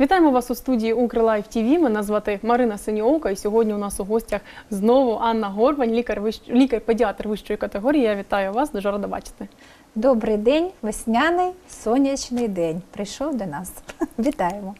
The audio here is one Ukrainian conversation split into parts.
Вітаємо вас у студії Укрлайф ТВ. Мене звати Марина Синьоока, і сьогодні у нас у гостях знову Анна Горбань, лікар лікар-педіатр вищої категорії. Я вітаю вас, дуже рада бачити. Добрий день, весняний сонячний день. Прийшов до нас. Вітаємо.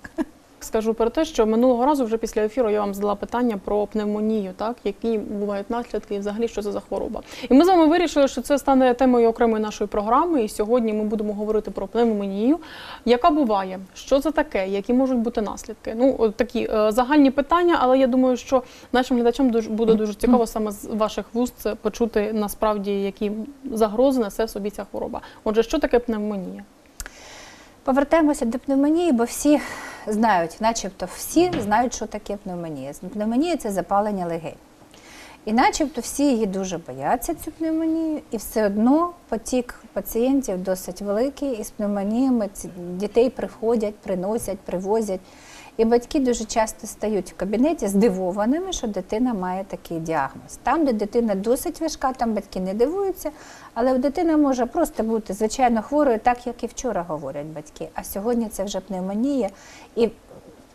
Скажу про те, що минулого разу вже після ефіру я вам задала питання про пневмонію, так які бувають наслідки і взагалі що це за хвороба. І ми з вами вирішили, що це стане темою окремої нашої програми. І сьогодні ми будемо говорити про пневмонію, яка буває, що це таке, які можуть бути наслідки. Ну от такі е, загальні питання, але я думаю, що нашим глядачам дуже буде дуже цікаво саме з ваших вуст почути насправді, які загрози несе в собі ця хвороба. Отже, що таке пневмонія? Повертаємося до пневмонії, бо всі знають, начебто всі знають, що таке пневмонія. Пневмонія це запалення легень. І начебто всі її дуже бояться, цю пневмонію, і все одно потік пацієнтів досить великий, і з пневмоніями дітей приходять, приносять, привозять. І батьки дуже часто стають в кабінеті здивованими, що дитина має такий діагноз. Там, де дитина досить важка, там батьки не дивуються, але дитина може просто бути звичайно хворою, так як і вчора говорять батьки. А сьогодні це вже пневмонія. І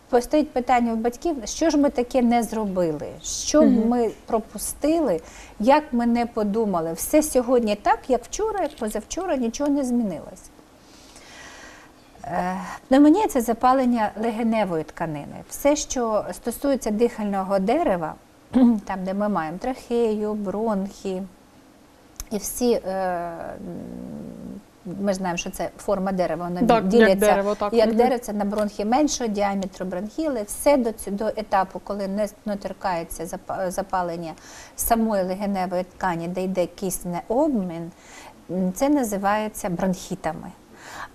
Постоїть питання у батьків, що ж ми таке не зробили, що Мгм. ми пропустили, як ми не подумали. Все сьогодні так, як вчора, як позавчора, нічого не змінилось. Е, Пневмонія це запалення легеневої тканини. Все, що стосується дихального дерева, там, де ми маємо трахею, бронхи, і всі, е, ми знаємо, що це форма дерева, вона Так, як діляться дерево, так. як дерево, на бронхи меншого діаметру бронхіли, все до, цю- до етапу, коли не торкається запалення самої легеневої ткані, де йде кисне обмін, це називається бронхітами.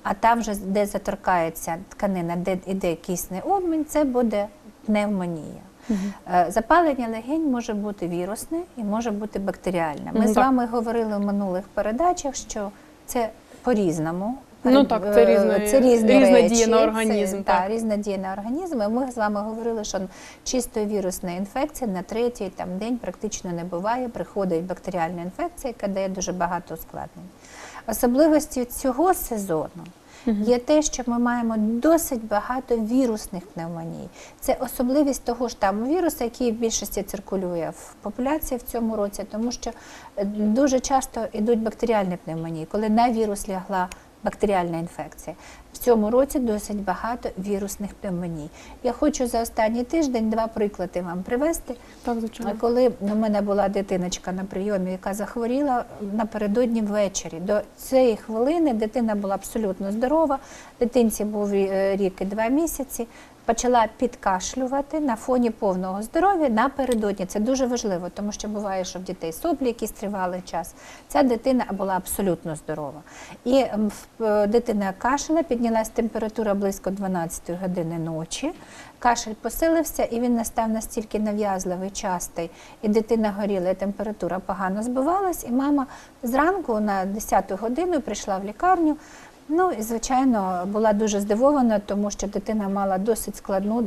А там, вже, де заторкається тканина, де йде кисний обмін, це буде пневмонія. Е, Запалення легень може бути вірусне і може бути бактеріальне. Ми Мгм, з так. вами говорили в минулих передачах, що це по-різному. Ну, так, це Е, різні- це різні різна речі. дія на Це, організм, та, різна дія на організм. І ми з вами говорили, що чисто вірусна інфекція на третій там, день практично не буває. Приходить бактеріальна інфекція, яка дає дуже багато ускладнень. Особливості цього сезону є те, що ми маємо досить багато вірусних пневмоній. Це особливість того ж там віруса, який в більшості циркулює в популяції в цьому році, тому що е, дуже часто йдуть бактеріальні пневмонії, коли на вірус лягла бактеріальна інфекція. В цьому році досить багато вірусних пневмоній. Я хочу за останній тиждень два приклади вам привести. Так, звичайно. Коли у мене була дитиночка на прийомі, яка захворіла напередодні ввечері. До цієї хвилини дитина була абсолютно здорова, дитинці був е, рік і два місяці. Почала підкашлювати на фоні повного здоров'я напередодні. Це дуже важливо, тому що буває, що в дітей соплі якийсь тривалий час. Ця дитина була абсолютно здорова. І е, дитина кашляла, піднялась температура близько 12 години ночі. Кашель посилився, і він настав настільки нав'язливий, частий, і дитина горіла, і температура погано збивалась. І мама зранку на 10 годину прийшла в лікарню. Ну і звичайно була дуже здивована, тому що дитина мала досить складну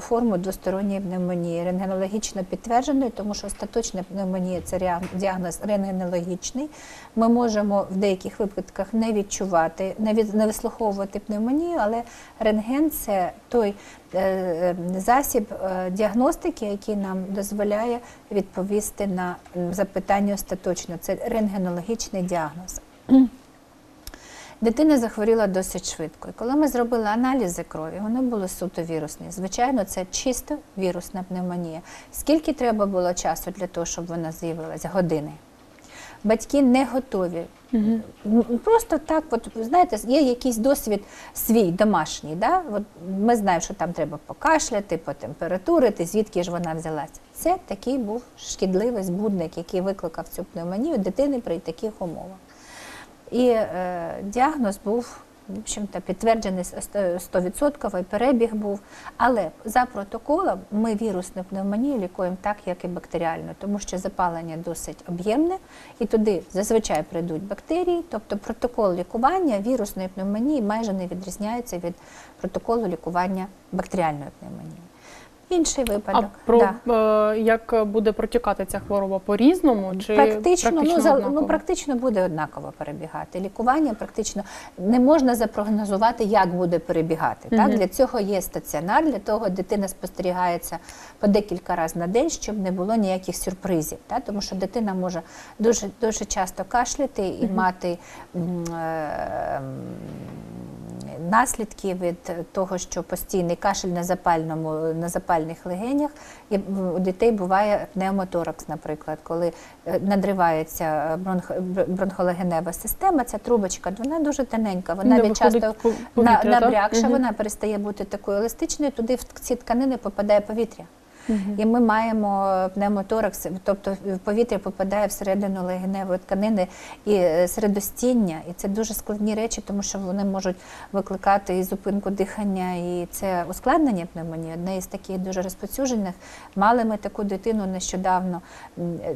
форму двосторонньої пневмонії, рентгенологічно підтвердженої, тому що остаточна пневмонія це діагноз рентгенологічний. Ми можемо в деяких випадках не відчувати, не, від, не вислуховувати пневмонію, але рентген це той е, е, засіб е, діагностики, який нам дозволяє відповісти на запитання остаточно. Це рентгенологічний діагноз. Дитина захворіла досить швидко. І коли ми зробили аналізи крові, вони були суто вірусні. Звичайно, це чисто вірусна пневмонія. Скільки треба було часу для того, щоб вона з'явилась? Години. Батьки не готові. М, Просто так, от, знаєте, є якийсь досвід свій домашній. Да? От ми знаємо, що там треба покашляти, потемпературити, звідки ж вона взялася. Це такий був шкідливий збудник, який викликав цю пневмонію дитини при таких умовах. І е, діагноз був в общем-то, підтверджений 100%, перебіг був. Але за протоколом ми вірусну пневмонію лікуємо так, як і бактеріальну, тому що запалення досить об'ємне, і туди зазвичай прийдуть бактерії. Тобто протокол лікування вірусної пневмонії майже не відрізняється від протоколу лікування бактеріальної пневмонії. Інший А випадок. про да. е, як буде протікати ця хвороба по різному чи Практично, ну, за, ну, практично буде однаково перебігати. Лікування практично не можна запрогнозувати, як буде перебігати. Так? Для цього є стаціонар, для того дитина спостерігається по декілька разів на день, щоб не було ніяких сюрпризів. Так? Тому що дитина може дуже, дуже часто кашляти і мати м, е, м, наслідки від того, що постійний кашель на запальному на запальних легенях. І у дітей буває пневмоторакс, наприклад, коли е, надривається бронх, бронхолегенева система. Ця трубочка, вона дуже тоненька, вона від часто набрякша, угу. вона перестає бути такою еластичною. Туди в ці тканини попадає повітря. І ми маємо пневмоторакс, тобто в повітря попадає всередину легеневої тканини і е, середостіння, і це дуже складні речі, тому що вони можуть викликати і зупинку дихання, і це ускладнення пневмонії. Одне із таких дуже розповсюджених. Мали ми таку дитину нещодавно,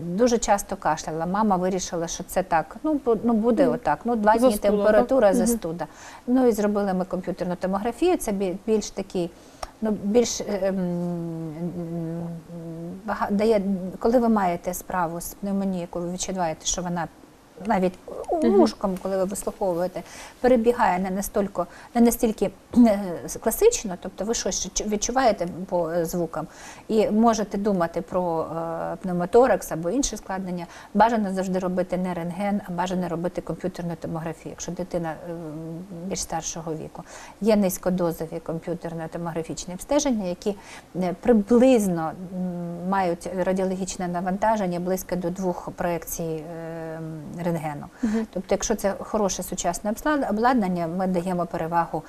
дуже часто кашляла. Мама вирішила, що це так. Ну, ну буде отак. Ну, два дні температура, так? Застуда. Ну і зробили ми комп'ютерну томографію. Це більш такий. Ну, більш е, ем, дає, коли ви маєте справу з пневмонією, коли ви відчуваєте, що вона навіть Мгм. вушком, коли ви вислуховуєте, перебігає не настільки, не настільки е, класично, тобто ви щось відчуваєте по е, звукам і можете думати про е, пневмоторакс або інші складнення, бажано завжди робити не рентген, а бажано робити комп'ютерну томографію, якщо дитина більш старшого віку. Є низькодозові комп'ютерно-томографічні обстеження, які приблизно мають радіологічне навантаження близько до двох проекцій е, рентгену. Мгм. Тобто, якщо це хороше сучасне обладнання, ми даємо перевагу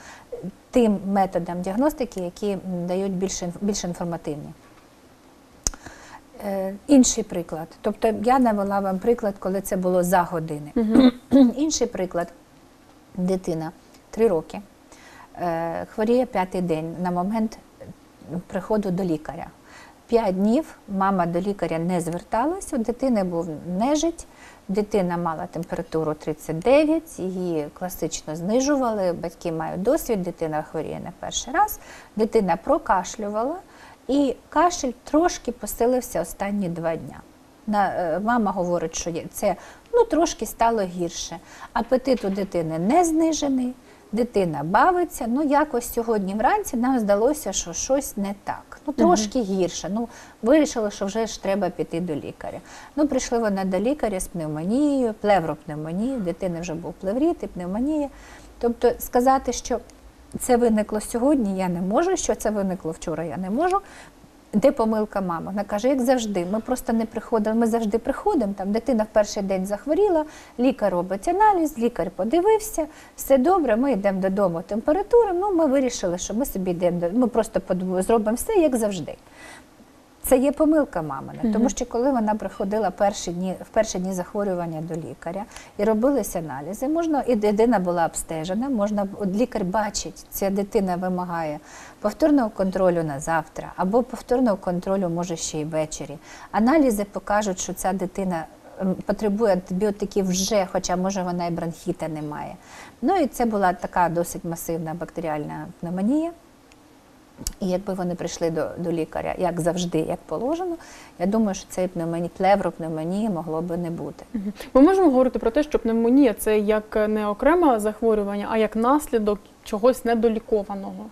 тим методам діагностики, які дають більш, більш інформативні. Е, Інший приклад. Тобто я навела вам приклад, коли це було за години. Мгм. Інший приклад. Дитина 3 роки, е, хворіє п'ятий день на момент приходу до лікаря. П'ять днів мама до лікаря не зверталась, у дитини був нежить, дитина мала температуру 39, її класично знижували, батьки мають досвід, дитина хворіє не перший раз, дитина прокашлювала, і кашель трошки посилився останні два дня. Е, мама говорить, що це ну, трошки стало гірше. Апетит у дитини не знижений, дитина бавиться. Ну, якось сьогодні вранці нам здалося, що щось не так. Ну, трошки гірше. Ну, вирішили, що вже ж треба піти до лікаря. Ну, прийшли вона до лікаря з пневмонією, плевропневмонією, дитини вже був плевріт і пневмонія. Тобто сказати, що це виникло сьогодні, я не можу, що це виникло вчора, я не можу. Де помилка мами? Вона каже, як завжди, ми просто не приходили, ми завжди приходимо. Там дитина в перший день захворіла, лікар робить аналіз, лікар подивився, все добре, ми йдемо додому. Температура. Ну, ми вирішили, що ми собі йдемо, ми просто зробимо все як завжди. Це є помилка мамина, тому що коли вона приходила перші дні, в перші дні захворювання до лікаря і робилися аналізи, можна і дитина була обстежена, можна от лікар бачить, ця дитина вимагає повторного контролю на завтра або повторного контролю може ще й ввечері. Аналізи покажуть, що ця дитина ем, потребує антибіотиків вже, хоча може вона і бронхіта не має. Ну і це була така досить масивна бактеріальна пневмонія. І якби вони прийшли до, до лікаря, як завжди, як положено, я думаю, що цієї пневмонії, плевропневмонії могло би не бути. Ми можемо говорити про те, що пневмонія це як не окреме захворювання, а як наслідок чогось недолікованого.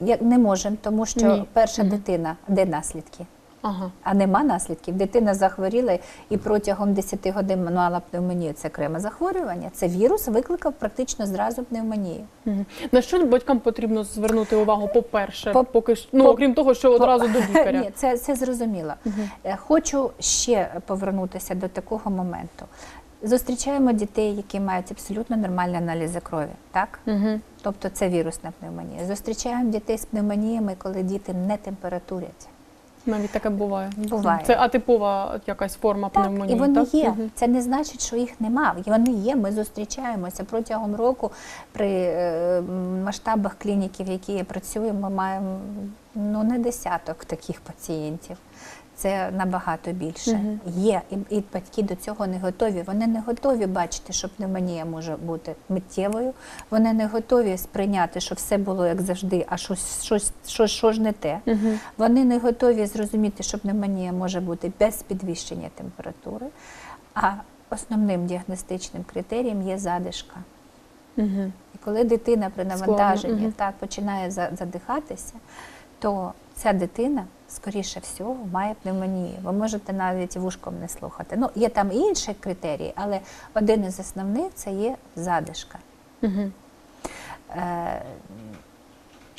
Як не можемо, тому що Ні. перша дитина, де наслідки? Ага. А нема наслідків. Дитина захворіла і протягом 10 годин мала пневмонію. Це окреме захворювання. Це вірус викликав практично зразу пневмонію. Мгм. На що батькам потрібно звернути увагу, по-перше, По- поки ну, по- окрім того, що одразу до лікаря. Ні, це, це зрозуміло. Е, Хочу ще повернутися до такого моменту. Зустрічаємо дітей, які мають абсолютно нормальні аналізи крові, так? Мгм. Тобто це вірусна пневмонія. Зустрічаємо дітей з пневмоніями, коли діти не температурять. Навіть таке буває. Буває. Це атипова якась форма Так, пневмонії. і вони так? є. Угу. Це не значить, що їх нема. Вони є. Ми зустрічаємося протягом року при е, масштабах клініків, які я працюю, ми маємо ну не десяток таких пацієнтів. Це набагато більше. Мгм. Є, і, і батьки до цього не готові. Вони не готові бачити, що пневмонія може бути миттєвою. Вони не готові сприйняти, що все було як завжди, а щось, щось, щось, що ж не те. Угу. Вони не готові зрозуміти, що пневмонія може бути без підвищення температури. А основним діагностичним критерієм є задишка. Угу. І коли дитина при навантаженні мгм. так починає задихатися, то ця дитина, скоріше всього, має пневмонію. Ви можете навіть вушком не слухати. Ну, є там і інші критерії, але один із основних це є задишка. Угу. Е,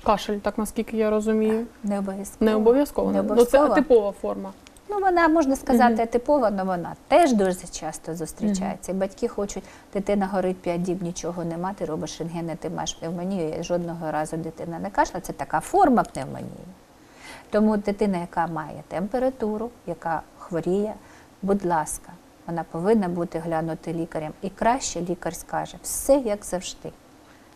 Кашель, так наскільки я розумію. не обов'язково. Не обов'язково. Не Ну, це типова форма. Ну, вона можна сказати Мгм. типова, але вона теж дуже часто зустрічається. І батьки хочуть, дитина горить 5 діб, нічого нема, ти робиш рентген, і ти маєш пневмонію, і жодного разу дитина не кашла. Це така форма пневмонії. Тому дитина, яка має температуру, яка хворіє, будь ласка, вона повинна бути глянути лікарем. І краще лікар скаже все як завжди.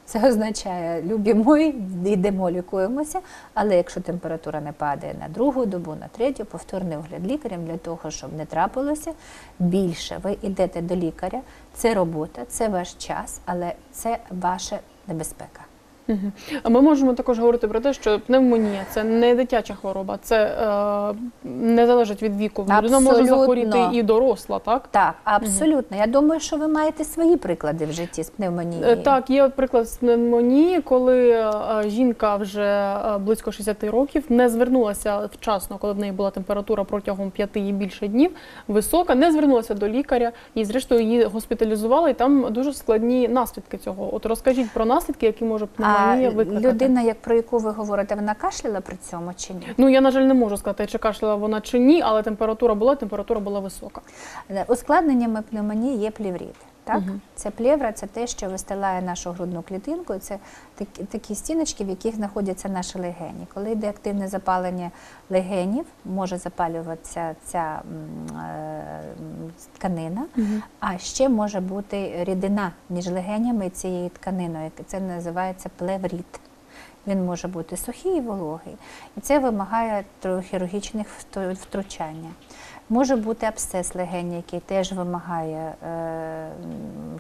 Це означає, любі мої, йдемо, лікуємося, але якщо температура не падає на другу добу, на третю, повторний огляд лікарем для того, щоб не трапилося більше. Ви йдете до лікаря, це робота, це ваш час, але це ваша небезпека. Угу. А ми можемо також говорити про те, що пневмонія це не дитяча хвороба, це е, не залежить від віку. Людина може захворіти і доросла, так? Так, абсолютно. Я думаю, що ви маєте свої приклади в житті з пневмонією. Е, Так, є приклад з пневмонії, коли е, жінка вже е, близько 60 років не звернулася вчасно, коли в неї була температура протягом 5 і більше днів, висока, не звернулася до лікаря і, зрештою, її госпіталізували. І там дуже складні наслідки цього. От розкажіть про наслідки, які може А пневмонія викликати. людина, як про яку ви говорите, вона кашляла при цьому чи ні? Ну я на жаль не можу сказати, чи кашляла вона чи ні, але температура була, температура була висока. Е, Ускладненнями пневмонії є плеврит. Так? угу. Це плевра, це те, що вистилає нашу грудну клітинку. Це такі, такі стіночки, в яких знаходяться наші легені. Коли йде активне запалення легенів, може запалюватися ця е, тканина, а ще може бути рідина між легенями і цією тканиною. Це називається плеврит. Він може бути сухий і вологий. І це вимагає хірургічних втручання. Може бути абсцес легені, який теж вимагає е,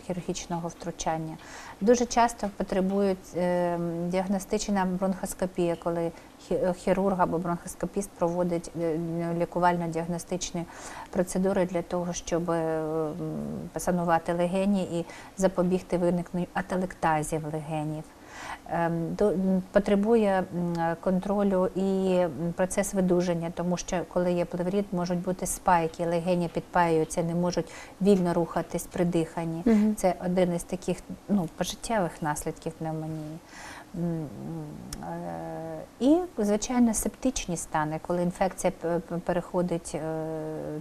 хірургічного втручання. Дуже часто потребують е, діагностична бронхоскопія, коли хірург або бронхоскопіст проводить е, лікувально-діагностичні процедури для того, щоб е, посанувати легені і запобігти виникненню ателектазів легенів. Ем, Потребує контролю і процес видуження, тому що коли є плеврит, можуть бути спайки, легені підпаюються, не можуть вільно рухатись при диханні. Угу. Це один із таких ну, пожиттєвих наслідків пневмонії. Е, І, звичайно, септичні стани, коли інфекція переходить е,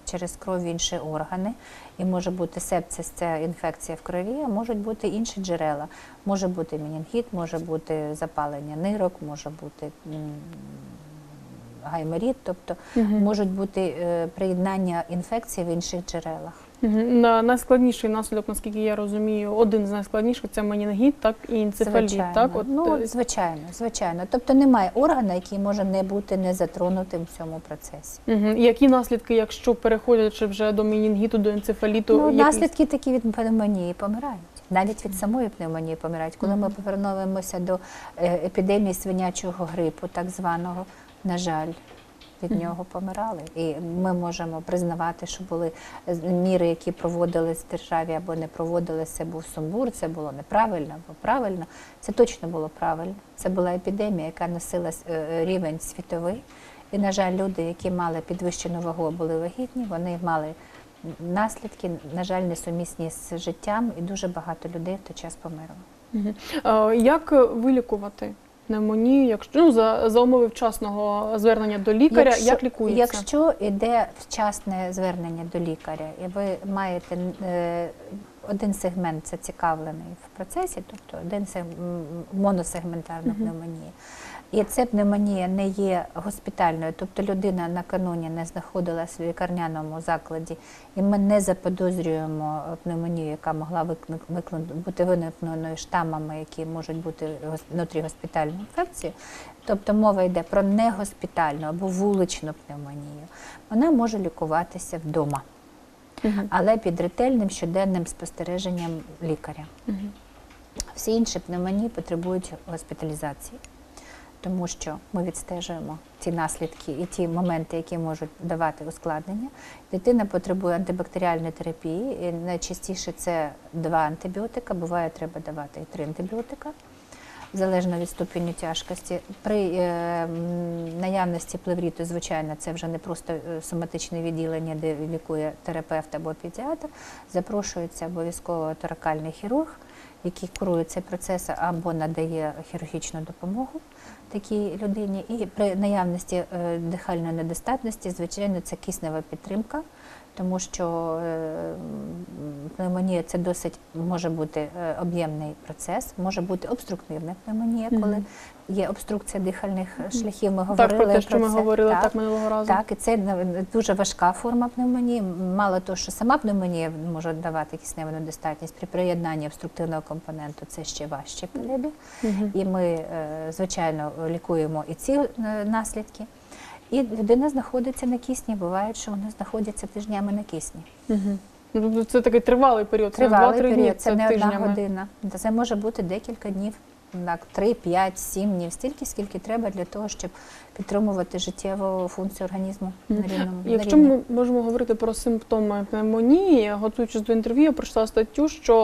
через кров в інші органи, і може бути сепсис, це інфекція в крові, а можуть бути інші джерела. Може бути менінгіт, може бути запалення нирок, може бути гайморіт, тобто можуть бути е, приєднання інфекцій в інших джерелах. Найскладніший наслідок, наскільки я розумію, один з найскладніших це менінгіт, так і енцефаліт. Звичайно. Так, от ну, е, звичайно, звичайно. Тобто немає органа, який може не бути не затронутим в цьому процесі. Які наслідки, якщо переходячи вже до менінгіту, до енцефаліту? Ну, наслідки такі від пневмонії помирають. Навіть від самої пневмонії помирають. Коли ми повернемося до е, епідемії свинячого грипу, так званого, на жаль, від нього помирали. І ми можемо признавати, що були е, міри, які проводились в державі або не проводились, це був сумбур, це було неправильно або правильно. Це точно було правильно. Це була епідемія, яка носила е, рівень світовий. І, на жаль, люди, які мали підвищену вагу, були вагітні, вони мали наслідки, на жаль, несумісні з життям, і дуже багато людей в той час померло. Е, Як вилікувати пневмонію, якщо ну, за, за умови вчасного звернення до лікаря, як лікується? Якщо йде вчасне звернення до лікаря, і ви маєте е, один сегмент зацікавлений в процесі, тобто один сег- м, моносегментарна пневмонія, І ця пневмонія не є госпітальною, тобто людина накануні не знаходилася в лікарняному закладі, і ми не заподозрюємо пневмонію, яка могла бути виникненою штамами, які можуть бути гос- внутрігоспітальною інфекцією. Тобто мова йде про негоспітальну або вуличну пневмонію. Вона може лікуватися вдома, але під ретельним щоденним спостереженням лікаря. Всі інші пневмонії потребують госпіталізації, тому що ми відстежуємо ті наслідки і ті моменти, які можуть давати ускладнення. Дитина потребує антибактеріальної терапії, і найчастіше це два антибіотика, буває, треба давати і три антибіотика. Залежно від ступеню тяжкості. При е, наявності плевріту, звичайно, це вже не просто е, соматичне відділення, де лікує терапевт або педіатр. Запрошується обов'язково торакальний хірург, який курує цей процес або надає хірургічну допомогу такій людині. І при наявності е, дихальної недостатності, звичайно, це киснева підтримка, тому що е, пневмонія це досить може бути е, об'ємний процес, може бути обструктивна пневмонія, коли є обструкція дихальних шляхів. Ми Так, говорили про те, що ми це. говорили так, минулого разу. Так, і це дуже важка форма пневмонії. Мало того, що сама пневмонія може давати кисневу недостатність при приєднанні обструктивного компоненту, це ще важчий перебіг. Мгм. І ми, е, звичайно, лікуємо і ці е, наслідки. І людина знаходиться на кисні. Буває, що вони знаходяться тижнями на кисні. Тобто Це такий тривалий період, це Тривалий 2-3 дні, період, це не одна година. Це може бути декілька днів, так, 3, 5, 7 днів, стільки, скільки треба для того, щоб підтримувати життєву функцію організму на рівному на Якщо рівні. ми можемо говорити про симптоми пневмонії, готуючись до інтерв'ю, я прочитала статтю, що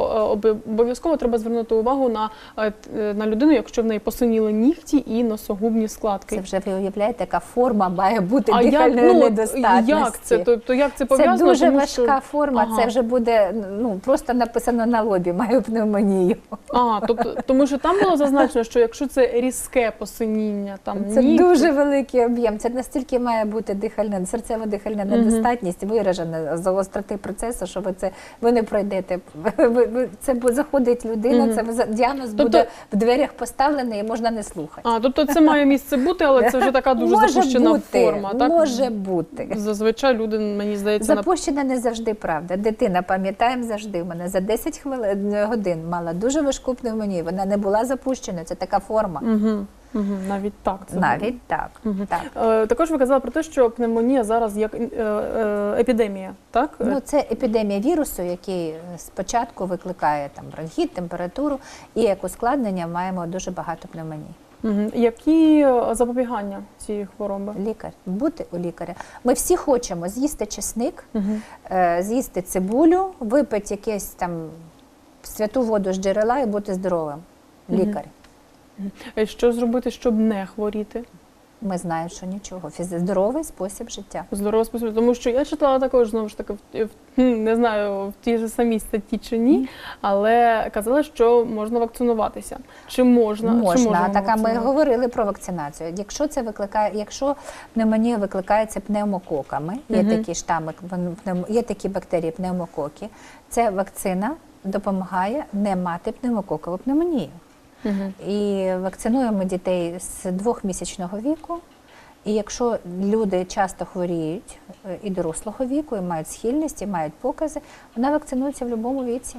е, обов'язково треба звернути увагу на, е, е, на людину, якщо в неї посиніли нігті і носогубні складки. Це вже ви уявляєте, яка форма має бути а як, ну, недостатності. як це? Тобто як це Це дуже Тому важка що- форма. Ага. Це вже буде ну просто написано на лобі. Маю пневмонію. А, тобто, тому що там було зазначено, що якщо це різке посиніння, там Це нігтів, дуже великий об'єм. Це настільки має бути дихальна серцево-дихальна недостатність, виражена з гостроти процесу, що ви це ви не пройдете. Ви, це заходить людина. Це ви діагноз Тобто- буде в дверях поставлений і можна не слухати. А, тобто це має місце бути, але це вже така дуже може запущена бути, форма. Так? Може бути. Зазвичай люди, мені здається, на Запущена не завжди правда. Дитина, пам'ятаємо завжди. Мене за 10 хвилин годин мала дуже важку пневмонію. Вона не була запущена. Це така форма. Угу, угу, навіть так. Це Навіть так. Мгм. так. Е, Також ви казали про те, що пневмонія зараз як е, е, епідемія, так? Ну, це епідемія вірусу, який е, спочатку викликає там бронхіт, температуру, і як ускладнення маємо дуже багато пневмоній. Мгм. Які е, запобігання цієї хвороби? Лікар, бути у лікаря. Ми всі хочемо з'їсти чесник, Угу. з'їсти цибулю, випити якесь там святу воду з джерела і бути здоровим. Лікар. Що зробити, щоб не хворіти? Ми знаємо, що нічого. Фізи- здоровий спосіб життя. Здоровий спосіб. Тому що я читала також знову ж таки в, в не знаю в тій же самій статті чи ні, але казали, що можна вакцинуватися. Чи можна? Чи Можна, можна так ми говорили про вакцинацію. Якщо це викликає, якщо пневмонія викликається пневмококами, є Мгм. такі штами, є такі бактерії пневмококи, ця вакцина допомагає не мати пневмококову пневмонію. І вакцинуємо дітей з двохмісячного віку. І якщо люди часто хворіють е, і дорослого віку, і мають схильність, і мають покази, вона вакцинується в будь-якому віці.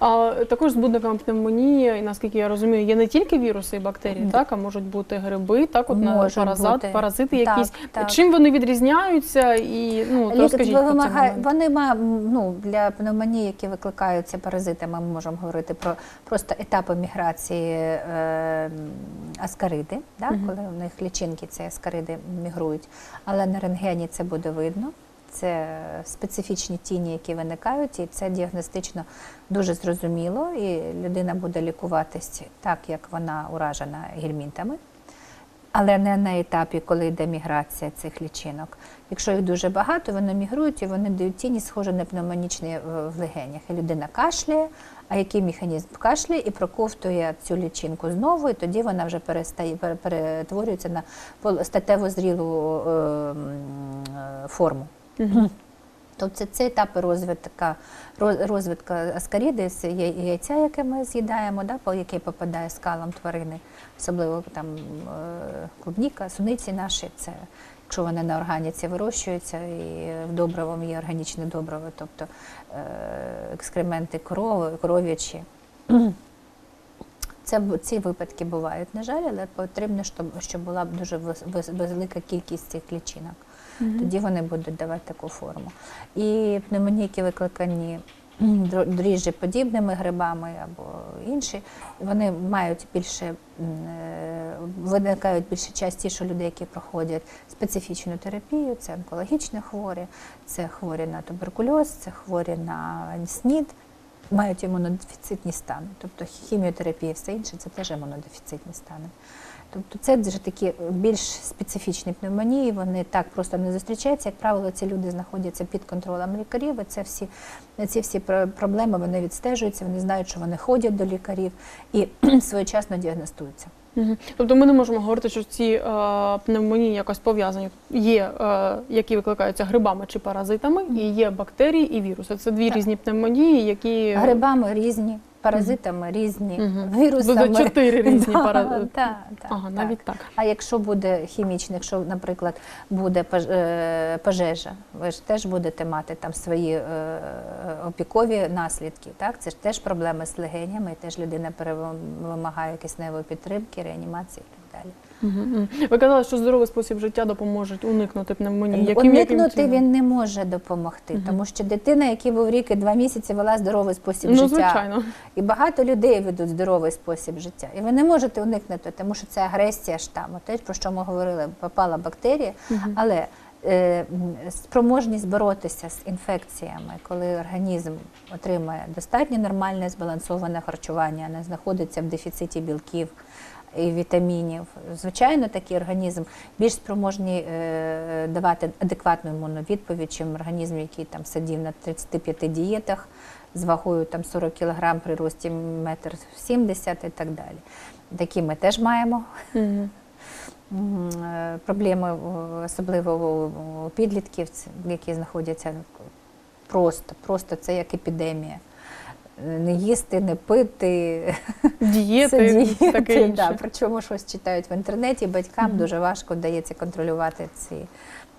А також збудниками пневмонії, і наскільки я розумію, є не тільки віруси і бактерії, так, а можуть бути гриби, так, от на паразит, бути. паразити Так, якісь. так. Чим вони відрізняються? І ну розкажіть про вимагає, вони ма, ну, для пневмонії, які викликаються паразитами, ми можемо говорити про просто етапи міграції е, аскариди, да, Мгм. коли у них лічинки ці аскариди мігрують. Але на рентгені це буде видно. Це специфічні тіні, які виникають, і це діагностично дуже зрозуміло. І людина буде лікуватись так, як вона уражена гельмінтами але не на етапі, коли йде міграція цих лічинок. Якщо їх дуже багато, вони мігрують і вони дають тіні, схожі на пневмонічні е, в легенях. І людина кашляє, а який механізм кашляє і проковтує цю лічинку знову, і тоді вона вже перестає пере- перетворюється на статево зрілу е, е, форму. Тобто це, етапи розвитка, роз- розвитку аскаріди з я- яйця, яке ми з'їдаємо, да, яке попадає скалом тварини, особливо там е, клубніка, суниці наші. Це якщо вони на органіці вирощуються, і в добривом є органічне добриво, тобто е, екскременти корови, коров'ячі. Це ці випадки бувають, на жаль, але потрібно, щоб, щоб була дуже велика кількість цих лічинок. Тоді вони будуть давати таку форму. І пневмоніки викликані м, дро- дріжджеподібними грибами або інші, вони мають більше е, виникають більше частіше людей, які проходять специфічну терапію. Це онкологічні хворі, це хворі на туберкульоз, це хворі на СНІД. Мають імунодефіцитні стани, тобто хіміотерапія, і все інше це теж імунодефіцитні стани. Тобто це вже такі більш специфічні пневмонії, вони так просто не зустрічаються. Як правило, ці люди знаходяться під контролем лікарів. і Це всі ці всі проблеми вони відстежуються, вони знають, що вони ходять до лікарів і своєчасно діагностуються. Мгм. Тобто ми не можемо говорити, що ці е, пневмонії якось пов'язані. Є, е, які викликаються грибами чи паразитами, і є бактерії і віруси. Це дві Так. різні пневмонії, які Грибами різні, паразитами різні, вірусами. Буде чотири різні паразити. так, так, Ага, навіть так. А якщо буде хімічний, якщо, наприклад, буде е, пожежа, ви ж теж будете мати там свої е, опікові наслідки. Так? Це ж теж проблеми з легенями, теж людина вимагає кисневої підтримки, реанімації і так далі. Ви казали, що здоровий спосіб життя допоможе уникнути пневмонії. Яким, Уникнути яким він не може допомогти, тому що дитина, який був рік і два місяці, вела здоровий спосіб Ну, життя. звичайно. І багато людей ведуть здоровий спосіб життя. І ви не можете уникнути, тому що це агресія штаму. Те, про що ми говорили, попала бактерія, але спроможність боротися з інфекціями, коли організм отримує достатньо нормальне збалансоване харчування, не знаходиться в дефіциті білків і вітамінів. Звичайно, такий організм більш спроможний е, давати адекватну імунну відповідь, чим організм, який там сидів на 35 дієтах з вагою там 40 кг при рості метр 70 і так далі. Такі ми теж маємо. Е, Проблеми особливо у- підлітків, які знаходяться просто, просто це як епідемія. Е, Не їсти, не пити, Дієти, дієти, таке інше. да, причому щось читають в інтернеті. Батькам Мгм. дуже важко вдається контролювати ці,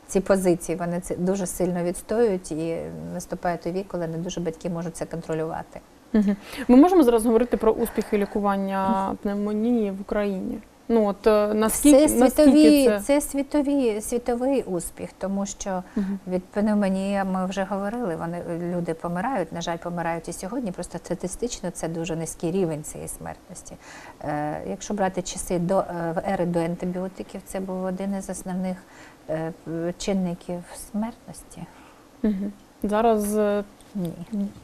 ці позиції. Вони це дуже сильно відстоюють і наступає той вік, коли не дуже батьки можуть це контролювати. Мгм. Ми можемо зараз говорити про успіхи лікування пневмонії в Україні. Ну от е, наскільки це наскільки світові, це, це світові, світовий успіх, тому що Мгм. від пневмонії ми вже говорили. Вони люди помирають. На жаль, помирають і сьогодні. Просто статистично це дуже низький рівень цієї смертності. Е, якщо брати часи до е, в ери до антибіотиків, це був один із основних е, чинників смертності. Мгм. зараз е, Ні.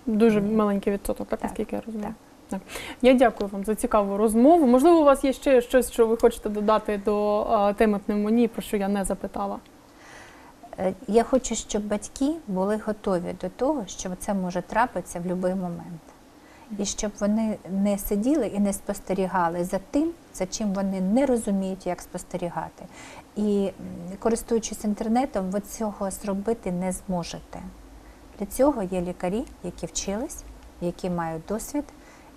дуже маленький відсоток, так, Так, наскільки я розумію. так. Так. Я дякую вам за цікаву розмову. Можливо, у вас є ще щось, що ви хочете додати до теми пневмонії, про що я не запитала. Е, Я хочу, щоб батьки були готові до того, що це може трапитися в будь-який момент. І щоб вони не сиділи і не спостерігали за тим, за чим вони не розуміють, як спостерігати. І користуючись інтернетом, ви цього зробити не зможете. Для цього є лікарі, які вчились, які мають досвід.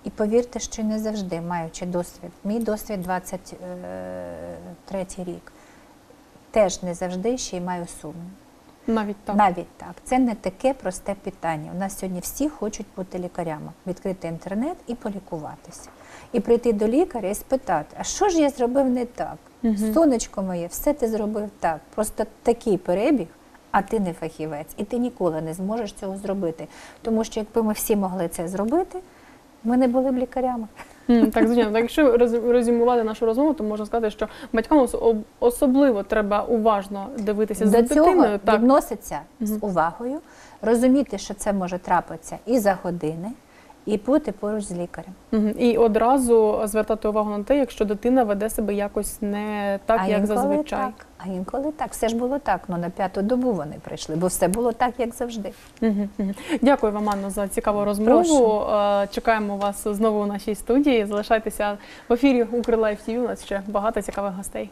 І повірте, що не завжди маючи досвід. Мій досвід 23 рік. Теж не завжди ще й маю сумнів. Навіть так. Навіть так. Це не таке просте питання. У нас сьогодні всі хочуть бути лікарями, відкрити інтернет і полікуватися. І прийти до лікаря і спитати, а що ж я зробив не так? Мгм. Сонечко моє, все ти зробив так. Просто такий перебіг, а ти не фахівець, і ти ніколи не зможеш цього зробити. Тому що якби ми всі могли це зробити, ми не були б лікарями. Так, звичайно. Так, якщо роз- нашу розмову, то можна сказати, що батькам ос- особливо треба уважно дивитися за До дитиною. Так, відноситься з увагою, розуміти, що це може трапитися і за години, і бути поруч з лікарем. І одразу звертати увагу на те, якщо дитина веде себе якось не так, а як інколи зазвичай. так. А інколи так. Все ж було так. Ну на п'яту добу вони прийшли, бо все було так, як завжди. Дякую вам, Анно, за цікаву розмову. Е, Чекаємо вас знову у нашій студії. Залишайтеся в ефірі Укрлайф ТВ. У нас ще багато цікавих гостей.